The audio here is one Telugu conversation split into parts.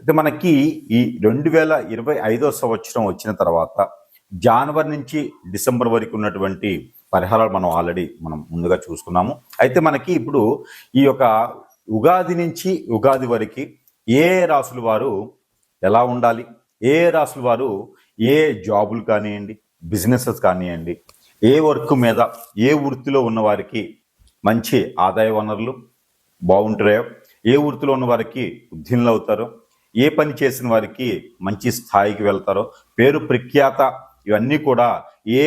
అయితే మనకి ఈ రెండు వేల ఇరవై ఐదో సంవత్సరం వచ్చిన తర్వాత జనవరి నుంచి డిసెంబర్ వరకు ఉన్నటువంటి పరిహారాలు మనం ఆల్రెడీ మనం ముందుగా చూసుకున్నాము. అయితే మనకి ఇప్పుడు ఈ యొక్క ఉగాది నుంచి ఉగాది వరకు ఏ రాసుల వారు ఎలా ఉండాలి? ఏ రాసుల వారు ఏ జాబులు కానివ్వండి బిజినెసెస్ కానివ్వండి ఏ వర్క్ మీద ఏ వృత్తిలో ఉన్న వారికి మంచి ఆదాయ వనరులు బాగుంటాయో ఏ వృత్తిలో ఉన్న వారికి ఉద్యనులు అవుతారో ఏ పని చేసిన వారికి మంచి స్థాయికి వెళ్తారో పేరు ప్రఖ్యాత ఇవన్నీ కూడా ఏ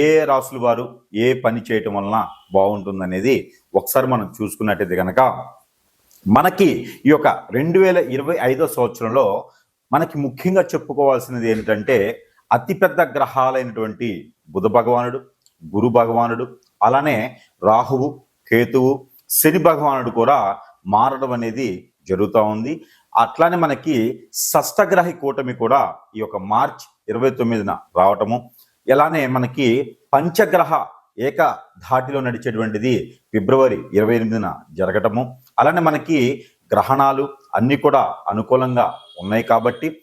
ఏ రాసుల వారు ఏ పని చేయటం వలన బాగుంటుందనేది ఒకసారి మనం చూసుకున్నట్టయితే కనుక మనకి ఈ యొక్క రెండు వేల ఇరవై ఐదో సంవత్సరంలో మనకి ముఖ్యంగా చెప్పుకోవాల్సినది ఏంటంటే అతిపెద్ద గ్రహాలైనటువంటి బుధ భగవానుడు గురు భగవానుడు అలానే రాహువు కేతువు శని భగవానుడు కూడా మారడం అనేది జరుగుతూ ఉంది. అట్లానే మనకి షష్టగ్రహి కూటమి కూడా ఈ యొక్క మార్చ్ ఇరవై తొమ్మిదిన రావటము. ఇలానే మనకి పంచగ్రహ ఏక ధాటిలో నడిచేటువంటిది ఫిబ్రవరి ఇరవై ఎనిమిదిన జరగటము. అలానే మనకి గ్రహణాలు అన్నీ కూడా అనుకూలంగా ఉన్నాయి కాబట్టి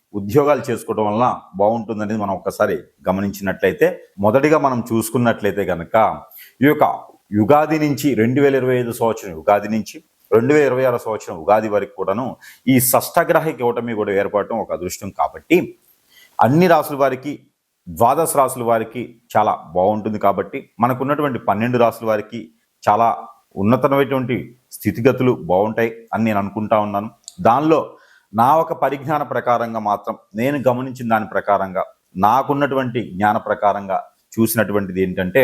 ఉద్యోగాలు చేసుకోవడం వలన బాగుంటుందనేది మనం ఒక్కసారి గమనించినట్లయితే మొదటిగా మనం చూసుకున్నట్లయితే కనుక ఈ యొక్క యుగాది నుంచి రెండు వేల ఇరవై ఐదు సంవత్సరం ఉగాది నుంచి రెండు వేల ఇరవై ఆరు సంవత్సరం ఉగాది వరకు కూడాను ఈ షష్టగ్రహ కూటమి కూడా ఏర్పడటం ఒక అదృష్టం కాబట్టి అన్ని రాసుల వారికి ద్వాదశ రాసుల వారికి చాలా బాగుంటుంది కాబట్టి మనకున్నటువంటి పన్నెండు రాసుల వారికి చాలా ఉన్నతమైనటువంటి స్థితిగతులు బాగుంటాయి అని నేను అనుకుంటా ఉన్నాను. దానిలో నా ఒక పరిజ్ఞాన ప్రకారంగా మాత్రం నేను గమనించిన దాని ప్రకారంగా నాకున్నటువంటి జ్ఞాన ప్రకారంగా చూసినటువంటిది ఏంటంటే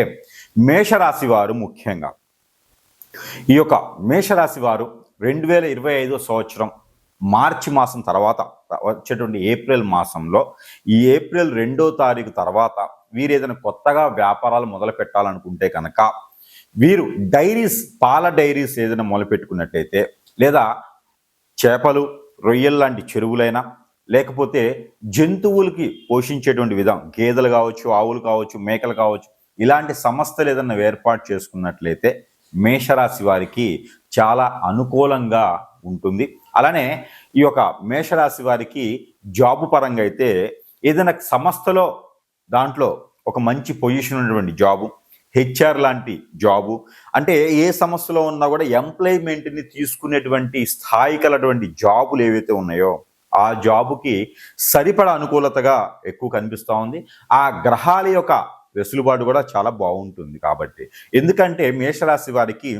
మేషరాశి వారు ముఖ్యంగా. ఈ యొక్క మేషరాశి వారు రెండు వేల ఇరవై ఐదో సంవత్సరం మార్చి మాసం తర్వాత వచ్చేటువంటి ఏప్రిల్ మాసంలో ఈ ఏప్రిల్ రెండో తారీఖు తర్వాత వీరు ఏదైనా కొత్తగా వ్యాపారాలు మొదలు పెట్టాలనుకుంటే కనుక వీరు డైరీస్ పాల డైరీస్ ఏదైనా మొదలు పెట్టుకున్నట్టయితే లేదా చేపలు రొయ్యల లాంటి చెరువులైనా లేకపోతే జంతువులకి పోషించేటువంటి విధం గేదెలు కావచ్చు ఆవులు కావచ్చు మేకలు కావచ్చు ఇలాంటి సంస్థలు ఏదన్నా ఏర్పాటు చేసుకున్నట్లయితే మేషరాశి వారికి చాలా అనుకూలంగా ఉంటుంది. అలానే ఈ యొక్క మేషరాశి వారికి జాబు పరంగా అయితే ఏదైనా సంస్థలో దాంట్లో ఒక మంచి పొజిషన్ ఉన్నటువంటి జాబు హెచ్ఆర్ లాంటి జాబు. అంటే ఏ సంస్థలో ఉన్నా కూడా ఎంప్లాయ్మెంట్ని తీసుకునేటువంటి స్థాయి కలటువంటి జాబులు ఏవైతే ఉన్నాయో ఆ జాబుకి సరిపడ అనుకూలతగా ఎక్కువ కనిపిస్తూ ఉంది. ఆ గ్రహాల యొక్క వెసులుబాటు కూడా చాలా బాగుంటుంది కాబట్టి. ఎందుకంటే మేషరాశి వారికి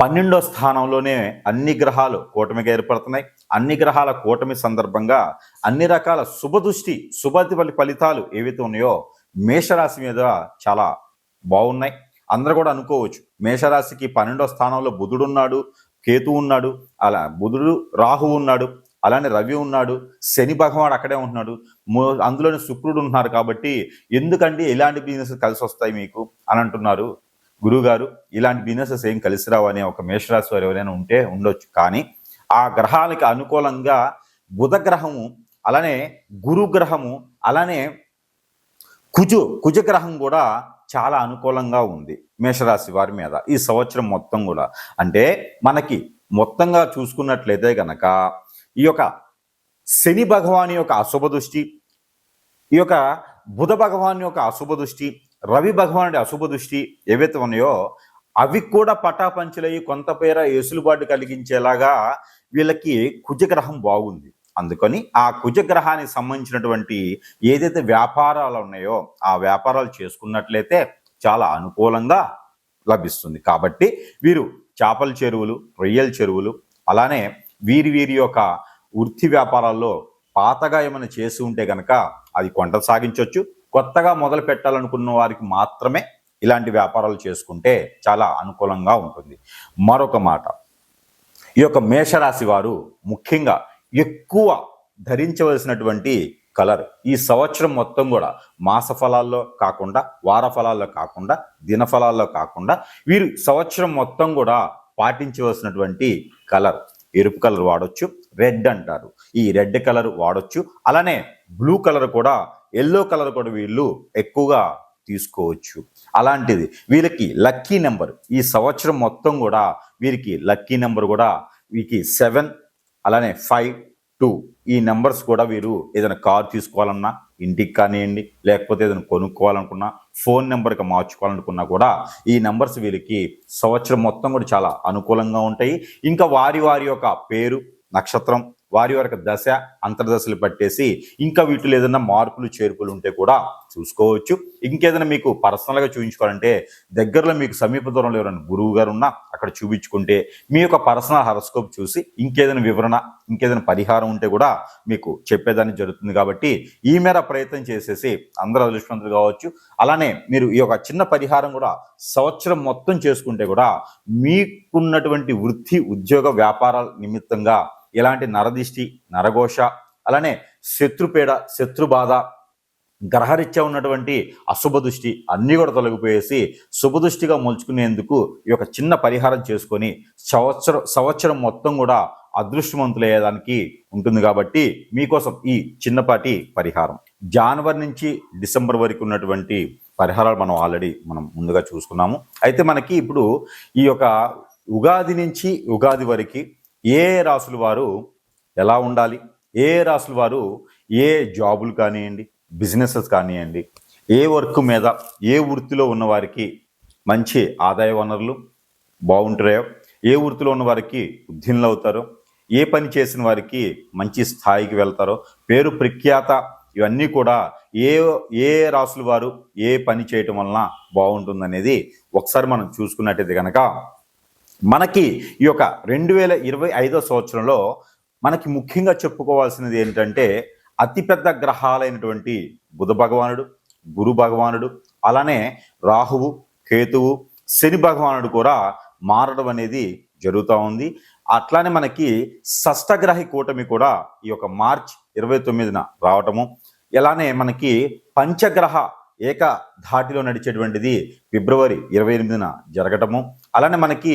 పన్నెండో స్థానంలోనే అన్ని గ్రహాలు కూటమిగా ఏర్పడుతున్నాయి. అన్ని గ్రహాల కూటమి సందర్భంగా అన్ని రకాల శుభదృష్టి శుభతి ఫలితాలు ఏవైతే ఉన్నాయో మేషరాశి మీద చాలా బాగున్నాయి. అందరూ కూడా అనుకోవచ్చు మేషరాశికి పన్నెండో స్థానంలో బుధుడు ఉన్నాడు కేతు ఉన్నాడు అలా బుధుడు రాహు ఉన్నాడు అలానే రవి ఉన్నాడు శని భగవాడు అక్కడే ఉంటున్నాడు అందులోనే శుక్రుడు ఉన్నారు కాబట్టి ఎందుకండి ఇలాంటి బిజినెస్ కలిసి వస్తాయి మీకు అని అంటున్నారు గురుగారు ఇలాంటి బిజినెసెస్ ఏం కలిసి రావు ఒక మేషరాశి వారు ఎవరైనా ఉంటే ఉండొచ్చు. కానీ ఆ గ్రహాలకి అనుకూలంగా బుధ గ్రహము అలానే గురు గ్రహము అలానే కుజు కుజగ్రహం కూడా చాలా అనుకూలంగా ఉంది మేషరాశి వారి మీద ఈ సంవత్సరం మొత్తం కూడా. అంటే మనకి మొత్తంగా చూసుకున్నట్లయితే గనక ఈ యొక్క శని భగవాన్ యొక్క అశుభ దృష్టి ఈ యొక్క బుధ భగవాన్ యొక్క అశుభ దృష్టి రవి భగవానుడి అశుభ దృష్టి ఏవైతే ఉన్నాయో అవి కూడా పటాపంచులయ్యి కొంత పేర ఎసులుబాటు కలిగించేలాగా వీళ్ళకి కుజగ్రహం బాగుంది. అందుకని ఆ కుజగ్రహానికి సంబంధించినటువంటి ఏదైతే వ్యాపారాలు ఉన్నాయో ఆ వ్యాపారాలు చేసుకున్నట్లయితే చాలా అనుకూలంగా లభిస్తుంది. కాబట్టి వీరు చేపల చెరువులు రొయ్యల చెరువులు అలానే వీరి వీరి యొక్క వృత్తి వ్యాపారాల్లో పాతగా ఏమైనా చేసి ఉంటే కనుక అది కొంట సాగించవచ్చు కొత్తగా మొదలు పెట్టాలనుకున్న వారికి మాత్రమే ఇలాంటి వ్యాపారాలు చేసుకుంటే చాలా అనుకూలంగా ఉంటుంది. మరొక మాట. ఈ యొక్క మేషరాశి వారు ముఖ్యంగా ఎక్కువ ధరించవలసినటువంటి కలర్ ఈ సంవత్సరం మొత్తం కూడా మాస ఫలాల్లో కాకుండా వార ఫలాల్లో కాకుండా దిన ఫలాల్లో కాకుండా వీరు సంవత్సరం మొత్తం కూడా పాటించవలసినటువంటి కలర్ ఎరుపు కలర్ వాడొచ్చు రెడ్ అంటారు. ఈ రెడ్ కలర్ వాడొచ్చు అలానే బ్లూ కలర్ కూడా ఎల్లో కలర్ కూడా వీళ్ళు ఎక్కువగా తీసుకోవచ్చు. అలాంటిది వీరికి లక్కీ నెంబర్ ఈ సంవత్సరం మొత్తం కూడా వీరికి లక్కీ నెంబర్ కూడా వీరికి సెవెన్ అలానే ఫైవ్ టూ ఈ నెంబర్స్ కూడా వీరు ఏదైనా కార్ తీసుకోవాలన్నా ఇంటికి కానివ్వండి లేకపోతే ఏదైనా కొనుక్కోవాలనుకున్నా ఫోన్ నెంబర్కి మార్చుకోవాలనుకున్నా కూడా ఈ నెంబర్స్ వీరికి సంవత్సరం మొత్తం కూడా చాలా అనుకూలంగా ఉంటాయి. ఇంకా వారి వారి యొక్క పేరు నక్షత్రం వారి యొక్క దశ అంతర్దశలు పట్టేసి ఇంకా వీటిలో ఏదైనా మార్పులు చేర్పులు ఉంటే కూడా చూసుకోవచ్చు. ఇంకేదైనా మీకు పర్సనల్గా చూపించుకోవాలంటే దగ్గరలో మీకు సమీప దూరంలో ఎవరైనా గురువు గారు ఉన్నా అక్కడ చూపించుకుంటే మీ యొక్క పర్సనల్ హరస్కోప్ చూసి ఇంకేదైనా వివరణ ఇంకేదైనా పరిహారం ఉంటే కూడా మీకు చెప్పేదాన్ని జరుగుతుంది కాబట్టి ఈ మేర ప్రయత్నం చేసేసి అందరూ అదృష్టవంతులు కావచ్చు. అలానే మీరు ఈ యొక్క చిన్న పరిహారం కూడా సంవత్సరం మొత్తం చేసుకుంటే కూడా మీకున్నటువంటి వృత్తి ఉద్యోగ వ్యాపారాల నిమిత్తంగా ఇలాంటి నరదిష్టి నరఘోష అలానే శత్రుపీడ శత్రుబాధ గ్రహరీత్యా ఉన్నటువంటి అశుభ దృష్టి అన్నీ కూడా తొలగిపోయేసి శుభదృష్టిగా మలుచుకునేందుకు ఈ యొక్క చిన్న పరిహారం చేసుకొని సంవత్సరం సంవత్సరం మొత్తం కూడా అదృష్టవంతులయ్యేదానికి ఉంటుంది కాబట్టి మీకోసం ఈ చిన్నపాటి పరిహారం. జనవరి నుంచి డిసెంబర్ వరకు ఉన్నటువంటి పరిహారాలు మనం ఆల్రెడీ మనం ముందుగా చూసుకున్నాము. అయితే మనకి ఇప్పుడు ఈ యొక్క ఉగాది నుంచి ఉగాది వరకు ఏ రాసుల వారు ఎలా ఉండాలి? ఏ రాసుల వారు ఏ జాబులు కానివ్వండి బిజినెసెస్ కానివ్వండి ఏ వర్క్ మీద ఏ వృత్తిలో ఉన్నవారికి మంచి ఆదాయ వనరులు బాగుంటాయో ఏ వృత్తిలో ఉన్న వారికి అవుతారో ఏ పని చేసిన వారికి మంచి స్థాయికి వెళ్తారో పేరు ప్రఖ్యాత ఇవన్నీ కూడా ఏ ఏ రాసుల వారు ఏ పని చేయటం వలన బాగుంటుందనేది ఒకసారి మనం చూసుకున్నట్టయితే కనుక మనకి ఈ యొక్క రెండు వేల ఇరవై ఐదో సంవత్సరంలో మనకి ముఖ్యంగా చెప్పుకోవాల్సినది ఏంటంటే అతిపెద్ద గ్రహాలైనటువంటి బుధ భగవానుడు గురు భగవానుడు అలానే రాహువు కేతువు శని భగవానుడు కూడా మారడం అనేది జరుగుతూ ఉంది. అట్లానే మనకి షష్టగ్రహి కూటమి కూడా ఈ యొక్క మార్చ్ ఇరవై తొమ్మిదిన రావటము. ఇలానే మనకి పంచగ్రహ ఏక ధాటిలో నడిచేటువంటిది ఫిబ్రవరి ఇరవై ఎనిమిదిన జరగటము. అలానే మనకి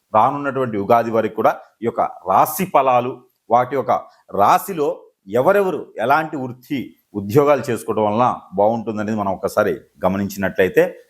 రానున్నటువంటి ఉగాది వరకు కూడా ఈ యొక్క రాశి ఫలాలు వాటి యొక్క రాశిలో ఎవరెవరు ఎలాంటి వృత్తి ఉద్యోగాలు చేసుకోవడం వలన బాగుంటుందనేది మనం ఒకసారి గమనించినట్లయితే